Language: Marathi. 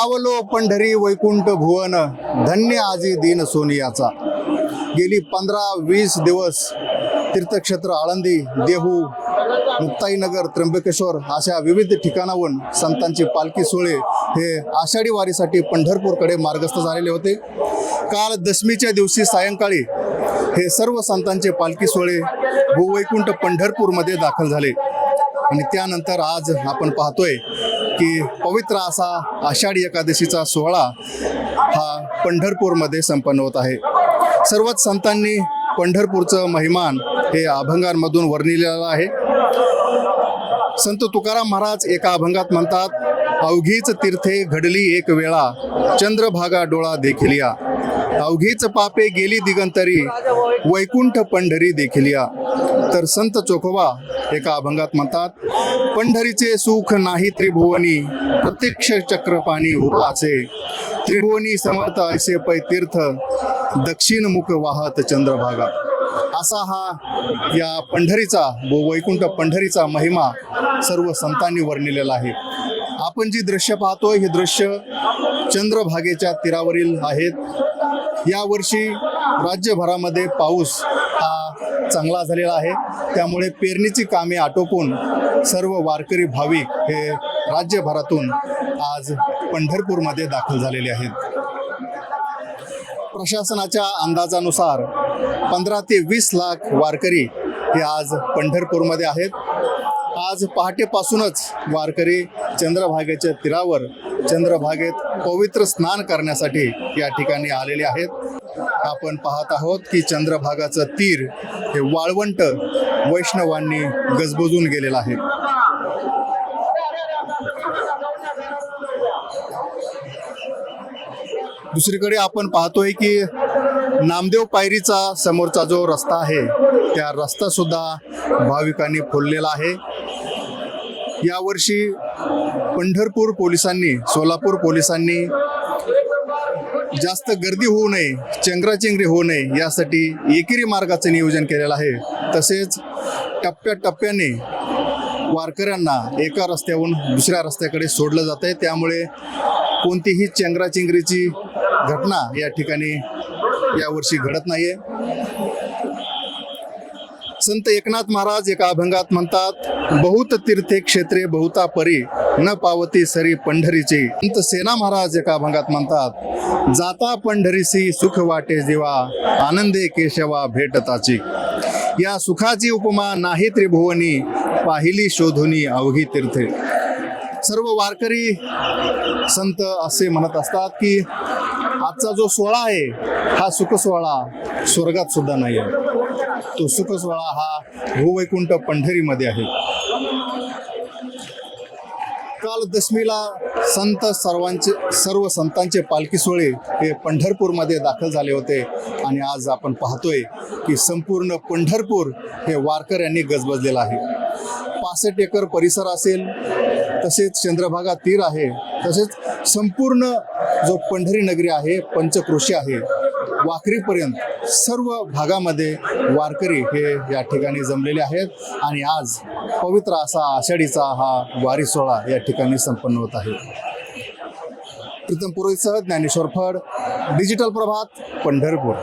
पावलो पंढरी वैकुंठ भुवन धन्य आजी दिन सोनियाचा. गेली पंधरा वीस दिवस तीर्थक्षेत्र आळंदी देहू मुक्ताईनगर त्र्यंबकेश्वर अशा विविध ठिकाणाहून संतांची पालखी सोहळे हे आषाढी वारीसाठी पंढरपूरकडे मार्गस्थ झालेले होते. काल दशमीच्या दिवशी सायंकाळी हे सर्व संतांचे पालखी सोहळे भूवैकुंठ पंढरपूरमध्ये दाखल झाले. आणि त्यानंतर आज आपण पाहतोय की पवित्र असा आषाढी एकादशीचा सोहळा हा पंढरपूरमध्ये संपन्न होत आहे. सर्वच संतांनी पंढरपूरचं महिमान हे अभंगांमधून वर्णिलेलं आहे. संत तुकाराम महाराज एका अभंगात म्हणतात अवघीच तीर्थे घडली एक वेळा चंद्रभागा डोळा देखिलिया. अवघीच पापे गेली दिगंतरी वैकुंठ पंढरी देखिलिया. तर संत चोखोबा एका अभंगात म्हणतात पंढरीचे सुख नाही त्रिभुवनी प्रत्यक्ष चक्रपाणी उपाचे. त्रिभुवनी समर्थ ऐसे पै तीर्थ दक्षिण मुख वाहत चंद्रभागा. असा हा या पंढरीचा व वैकुंठ पंढरीचा महिमा सर्व संतांनी वर्णिलेला आहे. आपण जी दृश्य पाहतोय हे दृश्य चंद्रभागेच्या तीरावरील आहेत. यावर्षी राज्यभरामध्ये पाऊस हा चांगला झालेला आहे. त्यामुळे पेरणीची कामे आटोपून सर्व वारकरी भाविक हे राज्यभरातून आज पंढरपूरमध्ये दाखल झालेले आहेत. प्रशासनाच्या अंदाजानुसार पंधरा ते वीस लाख वारकरी हे आज पंढरपूरमध्ये आहेत. आज पहाटेपासूनच वारकरी चंद्रभागेच्या तीरावर चंद्रभागेत पवित्र स्नान करण्यासाठी या ठिकाणी आलेले आहेत. आपण पाहत आहोत की चंद्रभागाचं तीर हे वाळवंट वैष्णवांनी गजबजून गेलेलं आहे. दुसरीकडे आपण पाहतोय की नामदेव पायरीचा समोरचा जो रस्ता आहे त्या रस्ता सुद्धा भाविकांनी फुललेला आहे. यावर्षी पंढरपूर पोलिसांनी सोलापूर पोलिसांनी जास्त गर्दी होऊ नये चेंगराचेंगरी होऊ नये यासाठी एकेरी मार्गाचं नियोजन केलेलं आहे. तसेच टप्प्याटप्प्याने वारकऱ्यांना एका रस्त्याहून दुसऱ्या रस्त्याकडे सोडलं जात आहे. त्यामुळे कोणतीही चेंगराचेंगरीची घटना या ठिकाणी यावर्षी घडत नाही आहे संत एकनाथ महाराज एका अभंगात म्हणतात बहुत तीर्थे क्षेत्रे बहुता परी न पावती सरी पंढरीची. संत सेना महाराज एका अभंगात म्हणतात जाता पंढरीसी सुख वाटे जीवा आनंदे केशवा भेटताची. या सुखाची उपमा नाही त्रिभुवनी पाहिली शोधुनी अवघी तीर्थे. सर्व वारकरी संत असे म्हणत असतात की आजचा जो सोहळा आहे हा सुख सोहळा स्वर्गात सुद्धा नाही आहे तो सुखसोहळा हा भूवैकुंठ पंढरीमध्ये आहे. काल दशमीला संत सर्वांचे सर्व संतांचे पालखी सोहळे हे पंढरपूरमध्ये दाखल झाले होते. आणि आज आपण पाहतोय की संपूर्ण पंढरपूर हे वारकर यांनी गजबजलेलं आहे. पासष्ट एकर परिसर असेल तसेच चंद्रभागा तीर आहे तसेच संपूर्ण जो पंढरी नगरी आहे पंचक्रोशी आहे वाकरीपर्यंत सर्व भागामध्ये वारकरी हे या ठिकाणी जमलेले आहेत. आणि आज पवित्र असा आषाढीचा हा वारी सोहळा या ठिकाणी संपन्न होत आहे. प्रीतम पुरोहितसह ज्ञानेश्वर फड डिजिटल प्रभात पंढरपूर.